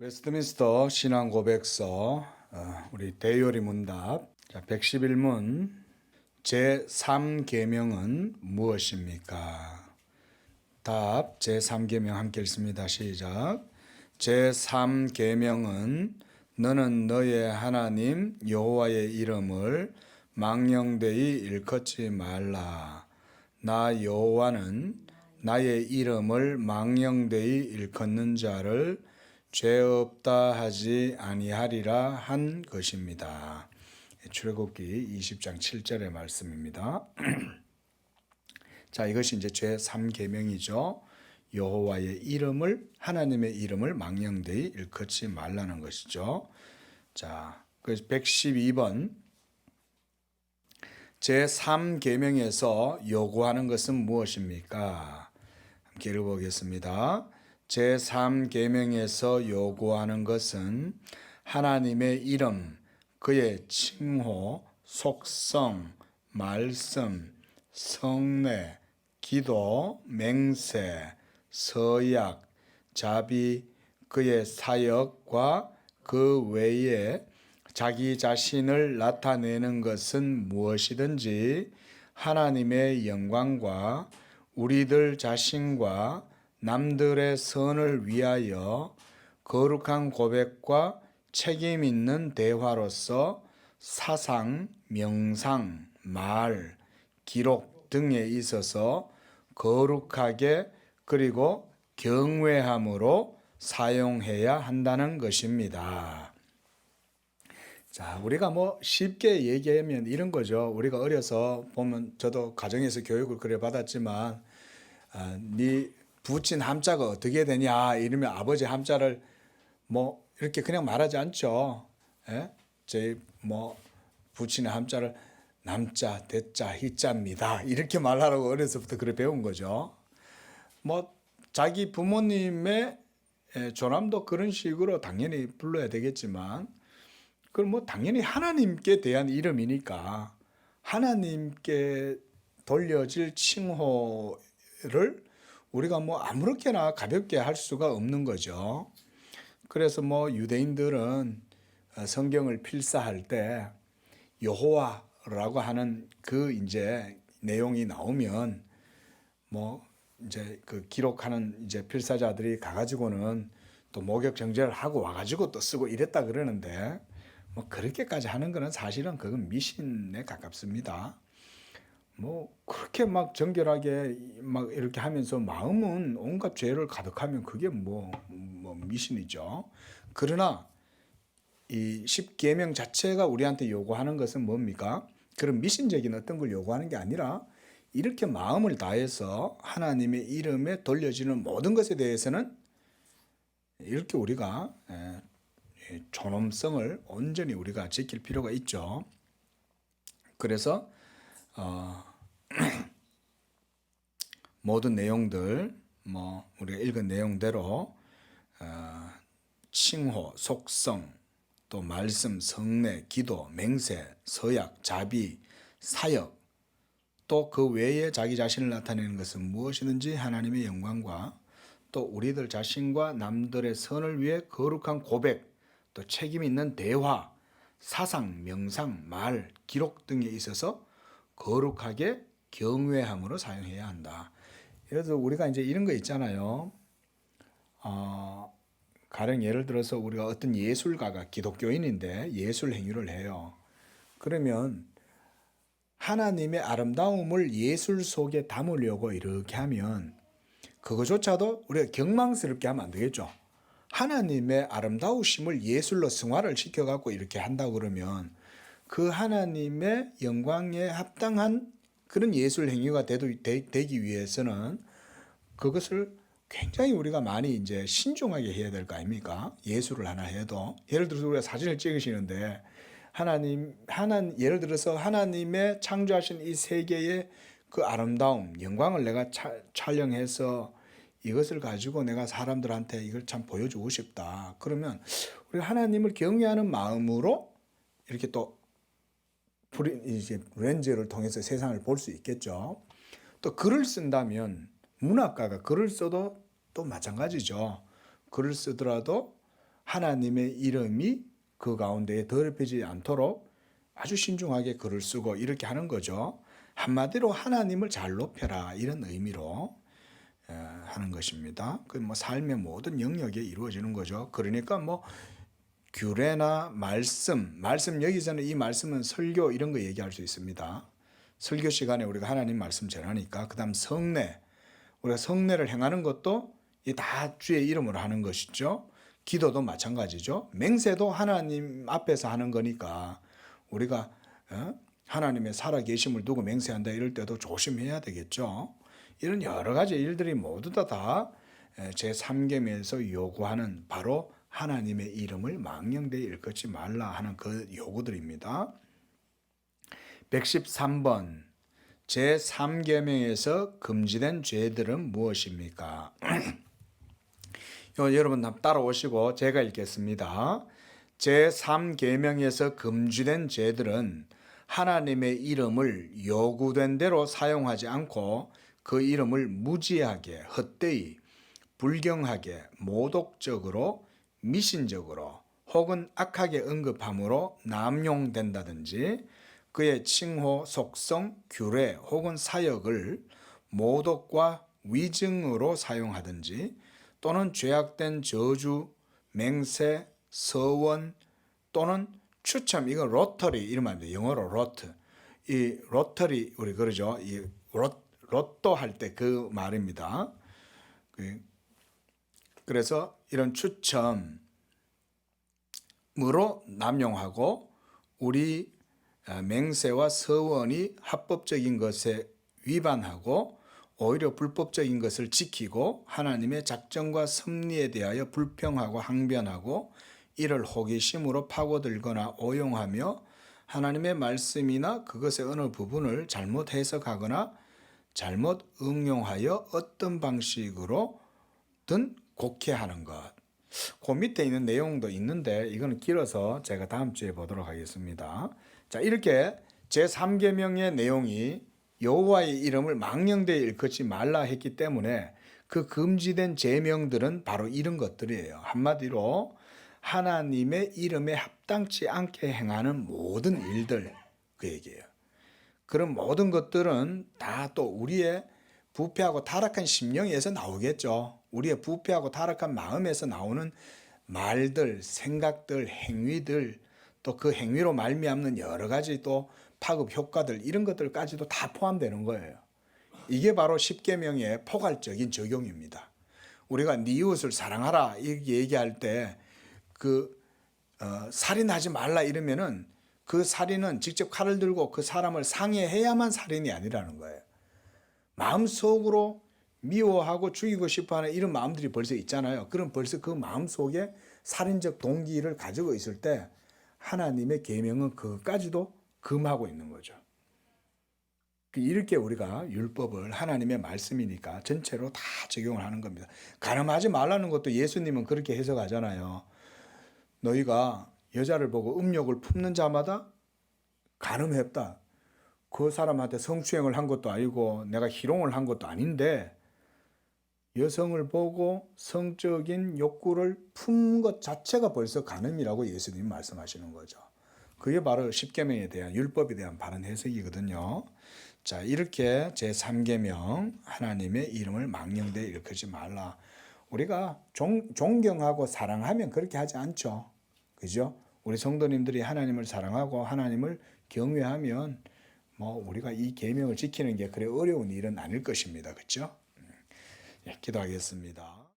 웨스트민스터 신앙 고백서 어, 우리 대요리 문답 자 111문 제 3계명은 무엇입니까? 답 제 3계명 함께 읽습니다. 시작. 제 3계명은 너는 너의 하나님 여호와의 이름을 망령되이 일컫지 말라. 나 여호와는 나의 이름을 망령되이 일컫는 자를 죄 없다 하지 아니하리라 한 것입니다. 출애굽기 20장 7절의 말씀입니다. 자, 이것이 이제 제 3계명이죠. 여호와의 이름을 하나님의 이름을 망령되이 일컫지 말라는 것이죠. 자, 그 112번 제 3계명에서 요구하는 것은 무엇입니까? 함께 읽어보겠습니다. 제 3계명에서 요구하는 것은 하나님의 이름, 그의 칭호, 속성, 말씀, 성례, 기도, 맹세, 서약, 자비, 그의 사역과 그 외에 자기 자신을 나타내는 것은 무엇이든지 하나님의 영광과 우리들 자신과 남들의 선을 위하여 거룩한 고백과 책임 있는 대화로서 사상, 명상, 말, 기록 등에 있어서 거룩하게 그리고 경외함으로 사용해야 한다는 것입니다. 자, 우리가 뭐 쉽게 얘기하면 이런 거죠. 우리가 어려서 보면 저도 가정에서 교육을 그래 받았지만, 아, 네 붙인 함자가 어떻게 되냐 이러면 아버지 함자를 뭐 이렇게 그냥 말하지 않죠. 예? 제뭐 붙이는 함자를 남자, 대자, 희자입니다. 이렇게 말하라고 어려서부터 그래 배운 거죠. 뭐 자기 부모님의 예, 조남도 그런 식으로 당연히 불러야 되겠지만 그건 뭐 당연히 하나님께 대한 이름이니까 하나님께 돌려질 칭호를 우리가 뭐 아무렇게나 가볍게 할 수가 없는 거죠. 그래서 뭐 유대인들은 어, 성경을 필사할 때 여호와라고 하는 그 이제 내용이 나오면 뭐 이제 그 기록하는 이제 필사자들이 가가지고는 또 목욕 정제를 하고 와가지고 또 쓰고 이랬다 그러는데 뭐 그렇게까지 하는 거는 사실은 그건 미신에 가깝습니다. 뭐 그렇게 막 정결하게 막 이렇게 하면서 마음은 온갖 죄를 가득하면 그게 뭐, 뭐 미신이죠. 그러나 이 십계명 자체가 우리한테 요구하는 것은 뭡니까? 그런 미신적인 어떤 걸 요구하는 게 아니라 이렇게 마음을 다해서 하나님의 이름에 돌려지는 모든 것에 대해서는 이렇게 우리가 예, 존엄성을 온전히 우리가 지킬 필요가 있죠. 그래서 어, 모든 내용들 뭐 우리가 읽은 내용대로 어, 칭호, 속성, 또 말씀, 성례, 기도, 맹세, 서약, 자비, 사역 또 그 외에 자기 자신을 나타내는 것은 무엇이든지 하나님의 영광과 또 우리들 자신과 남들의 선을 위해 거룩한 고백, 또 책임 있는 대화, 사상, 명상, 말, 기록 등에 있어서 거룩하게 경외함으로 사용해야 한다. 예를 들어 우리가 이제 이런 거 있잖아요. 어, 가령 예를 들어서 우리가 어떤 예술가가 기독교인인데 예술 행위를 해요. 그러면 하나님의 아름다움을 예술 속에 담으려고 이렇게 하면 그거조차도 우리가 경망스럽게 하면 안 되겠죠. 하나님의 아름다우심을 예술로 승화를 시켜갖고 이렇게 한다 그러면 그 하나님의 영광에 합당한 그런 예술 행위가 되기 위해서는 그것을 굉장히 우리가 많이 이제 신중하게 해야 될 거 아닙니까? 예술을 하나 해도 예를 들어서 우리가 사진을 찍으시는데 하나님 하나 예를 들어서 하나님의 창조하신 이 세계의 그 아름다움, 영광을 내가 차, 촬영해서 이것을 가지고 내가 사람들한테 이걸 참 보여주고 싶다. 그러면 우리 하나님을 경외하는 마음으로 이렇게 또 이제 렌즈를 통해서 세상을 볼 수 있겠죠. 또 글을 쓴다면 문학가가 글을 써도 또 마찬가지죠. 글을 쓰더라도 하나님의 이름이 그 가운데에 더럽히지 않도록 아주 신중하게 글을 쓰고 이렇게 하는 거죠. 한마디로 하나님을 잘 높여라 이런 의미로 에, 하는 것입니다. 그 뭐 삶의 모든 영역에 이루어지는 거죠. 그러니까 뭐 규례나 말씀, 말씀 여기서는 이 말씀은 설교 이런 거 얘기할 수 있습니다. 설교 시간에 우리가 하나님 말씀 전하니까 그다음 성례, 우리가 성례를 행하는 것도 이 다 주의 이름으로 하는 것이죠. 기도도 마찬가지죠. 맹세도 하나님 앞에서 하는 거니까 우리가 어? 하나님의 살아 계심을 두고 맹세한다 이럴 때도 조심해야 되겠죠. 이런 여러 가지 일들이 모두 다 제 3계명에서 요구하는 바로 하나님의 이름을 망령되이 일컫지 말라 하는 그 요구들입니다. 113번 제 3계명에서 금지된 죄들은 무엇입니까? 요, 여러분 따라오시고 제가 읽겠습니다. 제 3계명에서 금지된 죄들은 하나님의 이름을 요구된 대로 사용하지 않고 그 이름을 무지하게 헛되이 불경하게 모독적으로 미신적으로 혹은 악하게 언급함으로 남용된다든지 그의 칭호, 속성, 규례 혹은 사역을 모독과 위증으로 사용하든지 또는 죄악된 저주, 맹세, 서원 또는 추첨 이거 로터리 이름 말입니다. 영어로 로트. 이 로터리 우리 그러죠. 이 로, 로또 할 때 그 말입니다. 그- 그래서 이런 추첨으로 남용하고 우리 아, 맹세와 서원이 합법적인 것에 위반하고 오히려 불법적인 것을 지키고 하나님의 작정과 섭리에 대하여 불평하고 항변하고 이를 호기심으로 파고들거나 오용하며 하나님의 말씀이나 그것의 어느 부분을 잘못 해석하거나 잘못 응용하여 어떤 방식으로든 곡해하는 것. 그 밑에 있는 내용도 있는데 이거는 길어서 제가 다음 주에 보도록 하겠습니다. 자, 이렇게 제 3계명의 내용이 여호와의 이름을 망령되이 일컫지 말라 했기 때문에 그 금지된 제명들은 바로 이런 것들이에요. 한마디로 하나님의 이름에 합당치 않게 행하는 모든 일들 그 얘기예요. 그런 모든 것들은 다 또 우리의 부패하고 타락한 심령에서 나오겠죠. 우리의 부패하고 타락한 마음에서 나오는 말들, 생각들, 행위들, 또 그 행위로 말미암는 여러 가지 또 파급 효과들 이런 것들까지도 다 포함되는 거예요. 이게 바로 십계명의 포괄적인 적용입니다. 우리가 네 이웃을 사랑하라 이렇게 얘기할 때그 어, 살인하지 말라 이러면은 그 살인은 직접 칼을 들고 그 사람을 상해해야만 살인이 아니라는 거예요. 마음속으로 미워하고 죽이고 싶어하는 이런 마음들이 벌써 있잖아요. 그럼 벌써 그 마음 속에 살인적 동기를 가지고 있을 때 하나님의 계명은 그까지도 금하고 있는 거죠. 이렇게 우리가 율법을 하나님의 말씀이니까 전체로 다 적용을 하는 겁니다. 가늠하지 말라는 것도 예수님은 그렇게 해석하잖아요. 너희가 여자를 보고 음욕을 품는 자마다 가늠했다. 그 사람한테 성추행을 한 것도 아니고 내가 희롱을 한 것도 아닌데 여성을 보고 성적인 욕구를 품은 것 자체가 벌써 가늠이라고 예수님 말씀하시는 거죠. 그게 바로 십계명에 대한 율법에 대한 바른 해석이거든요. 자, 이렇게 제 3계명 하나님의 이름을 망령되 일컫지 말라. 우리가 존, 존경하고 사랑하면 그렇게 하지 않죠. 그죠? 우리 성도님들이 하나님을 사랑하고 하나님을 경외하면 뭐 우리가 이 계명을 지키는 게 그래 어려운 일은 아닐 것입니다. 그렇죠? 예, 기도하겠습니다.